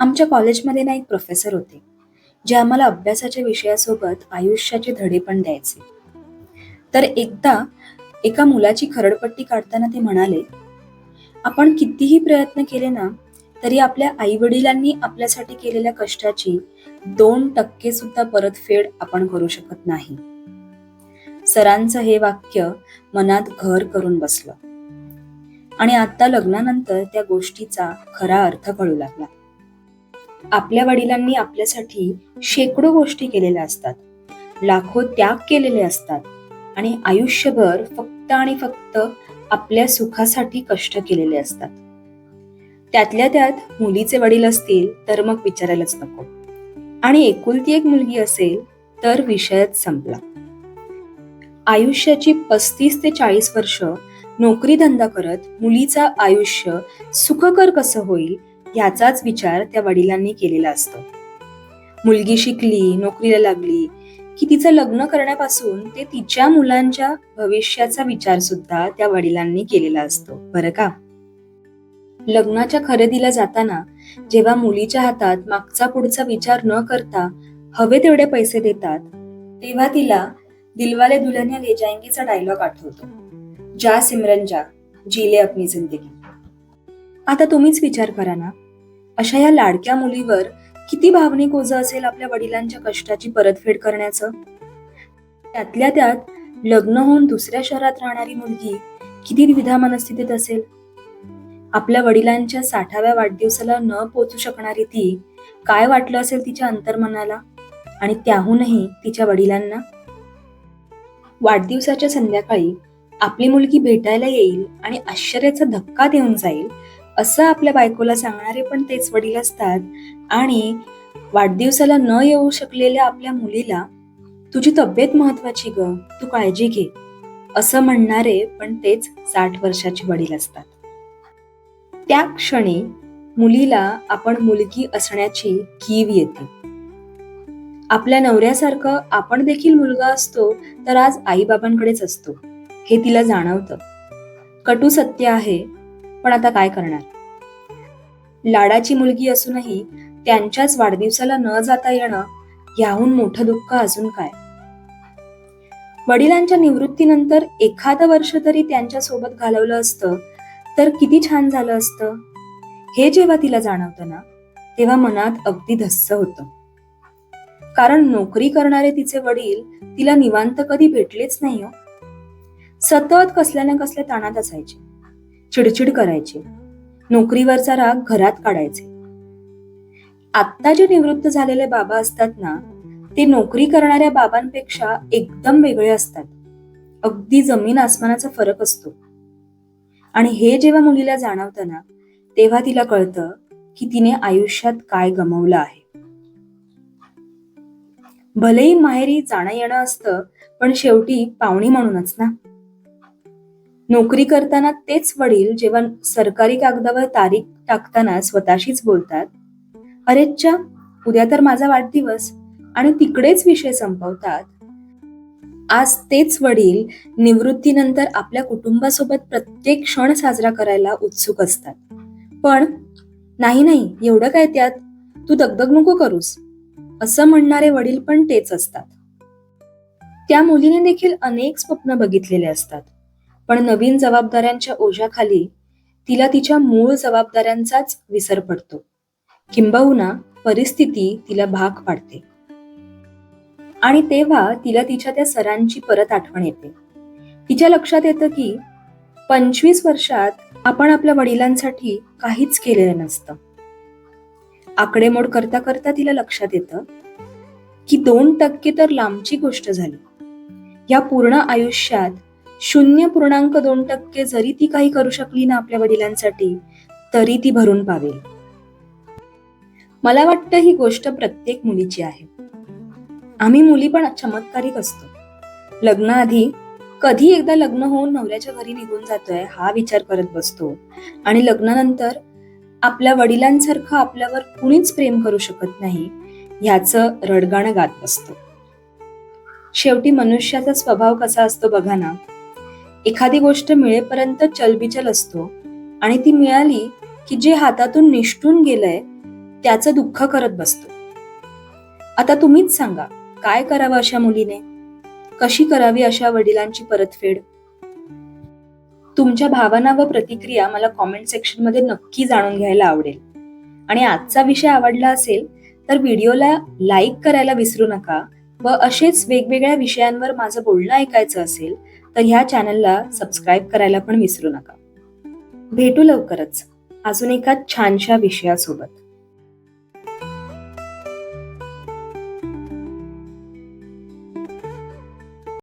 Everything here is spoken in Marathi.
आमच्या कॉलेजमध्ये ना एक प्रोफेसर होते जे आम्हाला अभ्यासाच्या विषयासोबत आयुष्याचे धडे पण द्यायचे. तर एकदा एका मुलाची खरडपट्टी काढताना ते म्हणाले आपण कितीही प्रयत्न केले ना तरी आपल्या आई वडिलांनी आपल्यासाठी केलेल्या कष्टाची दोन टक्के सुद्धा परतफेड आपण करू शकत नाही. सरांचं हे वाक्य मनात घर करून बसलं. आणि आता लग्नानंतर त्या गोष्टीचा खरा अर्थ कळू लागला. आपल्या वडिलांनी आपल्यासाठी शेकडो गोष्टी केलेल्या असतात. लाखो त्याग केलेले असतात. आणि आयुष्यभर फक्त आणि फक्त आपल्या सुखासाठी कष्ट केलेले असतात. त्यातल्या त्यात मुलीचे वडील असतील तर मग विचारायलाच नको. आणि एकुलती एक मुलगी असेल तर विषयच संपला. आयुष्याची पस्तीस ते चाळीस वर्ष नोकरी धंदा करत मुलीचा आयुष्य सुखकर कसं होईल याचाच विचार त्या वडिलांनी केलेला असतो. मुलगी शिकली नोकरीला लागली की तिचं लग्न करण्यापासून ते तिच्या मुलांच्या भविष्याचा विचार सुद्धा त्या वडिलांनी केलेला असतो. बरं का? लग्नाच्या खरेदीला जाताना जेव्हा मुलीच्या हातात मागचा पुढचा विचार न करता हवे तेवढे पैसे देतात तेव्हा तिला दिलवाले दुल्हनिया ले जाएंगेचा डायलॉग आठवतो. जा सिमरन जा जिले अपनी जिंदगी. आता तुम्हीच विचार करा ना. अशा या लाडक्या मुलीवर किती भावनिक ओझं असेल आपल्या वडिलांच्या कष्टाची परतफेड करण्याचं? त्यातल्या त्यात लग्न होऊन दुसऱ्या शहरात राहणारी मुलगी किती द्विधा मनस्थितीत असेल? आपल्या वडिलांच्या साठाव्या वाढदिवसाला न पोचू शकणारी ती काय वाटलं असेल तिच्या अंतर्मनाला? आणि त्याहूनही तिच्या वडिलांना? वाढदिवसाच्या संध्याकाळी आपली मुलगी भेटायला येईल आणि आश्चर्याचा धक्का देऊन जाईल असं आपल्या बायकोला सांगणारे पण तेच वडील असतात. आणि वाढदिवसाला न येऊ शकलेल्या आपल्या मुलीला तुझी तब्येत महत्वाची ग तू काळजी घे. असं म्हणणारे पण तेच साठ वर्षाचे वडील असतात. त्या क्षणी मुलीला आपण मुलगी असण्याची कीव येते. आपल्या नवऱ्यासारखं आपण देखील मुलगा असतो तर आज आईबाबांकडेच असतो हे तिला जाणवतं. कटू सत्य आहे पण आता काय करणार? लाडाची मुलगी असूनही त्यांच्याच वाढदिवसाला न जाता येणं याहून मोठं दुःख अजून काय? वडिलांच्या निवृत्तीनंतर एखादं वर्ष तरी त्यांच्यासोबत घालवलं असतं तर किती छान झालं असतं? हे जेव्हा तिला जाणवतं ना तेव्हा मनात अगदी धस्स होतं. कारण नोकरी करणारे तिचे वडील तिला निवांत कधी भेटलेच नाही हो. सतत कसल्या ना कसल्या ताणात असायचे. चिडचिड करायचे. नोकरीवरचा राग घरात काढायचे. आत्ता जे निवृत्त झालेले बाबा असतात ना ते नोकरी करणाऱ्या बाबांपेक्षा एकदम वेगळे असतात. अगदी जमीन आसमानाचा फरक असतो. आणि हे जेव्हा मुलीला जाणवतं ना तेव्हा तिला कळतं की तिने आयुष्यात काय गमवलं आहे. भलेही माहेरी जाणं येणं असतं पण शेवटी पाहुणी म्हणूनच ना. नोकरी करताना तेच वडील जेव्हा सरकारी कागदावर तारीख टाकताना स्वतःशीच बोलतात अरेच्छा उद्या तर माझा वाढदिवस आणि तिकडेच विषय संपवतात. आज तेच वडील निवृत्तीनंतर आपल्या कुटुंबासोबत प्रत्येक क्षण साजरा करायला उत्सुक असतात. पण नाही नाही एवढं काय त्यात? तू दगदग नको करूस. असं म्हणणारे वडील पण तेच असतात. त्या मुलीने देखील अनेक स्वप्न बघितलेले असतात. पण नवीन जबाबदाऱ्यांच्या ओझ्याखाली तिला तिच्या मूळ जबाबदाऱ्यांचाच विसर पडतो. किंबहुना परिस्थिती तिला भाग पाडते. आणि तेव्हा तिला तिच्या त्या सरांची परत आठवण येते. तिच्या लक्षात येतं की पंचवीस वर्षात आपण आपल्या वडिलांसाठी काहीच केलेलं नसतं. आकडेमोड करता करता तिला लक्षात येतं की दोन टक्के तर लांबची गोष्ट झाली. या पूर्ण आयुष्यात शून्य पूर्णांक दोन टक्के जरी ती काही करू शकली ना आपल्या वडिलांसाठी तरी ती भरून पावेल. मला वाटतं ही गोष्ट प्रत्येक मुलीची आहे. आम्ही मुली पण चमत्कारिक असतो. लग्नाआधी कधी एकदा लग्न होऊन नवऱ्याच्या घरी निघून जातोय हा विचार करत बसतो. आणि लग्नानंतर आपल्या वडिलांसारखं आपल्यावर कुणीच प्रेम करू शकत नाही ह्याचं रडगाणं गात बसतो. शेवटी मनुष्याचा स्वभाव कसा असतो बघा ना एखादी गोष्ट मिळेपर्यंत चलबिचल असतो आणि ती मिळाली की जे हातातून निष्ठून गेलंय त्याचं दुःख करत बसतो. आता तुम्हीच सांगा काय करावं अशा मुलीने? कशी करावी अशा वडिलांची परतफेड? तुमच्या भावना व प्रतिक्रिया मला कॉमेंट सेक्शनमध्ये नक्की जाणून घ्यायला आवडेल. आणि आजचा विषय आवडला असेल तर व्हिडिओला लाईक करायला विसरू नका व असेच वेगवेगळ्या विषयांवर माझं बोलणं ऐकायचं असेल तर ह्या चॅनलला सबस्क्राईब करायला पण विसरू नका. भेटू लवकरच अजून एका छानशा विषयासोबत.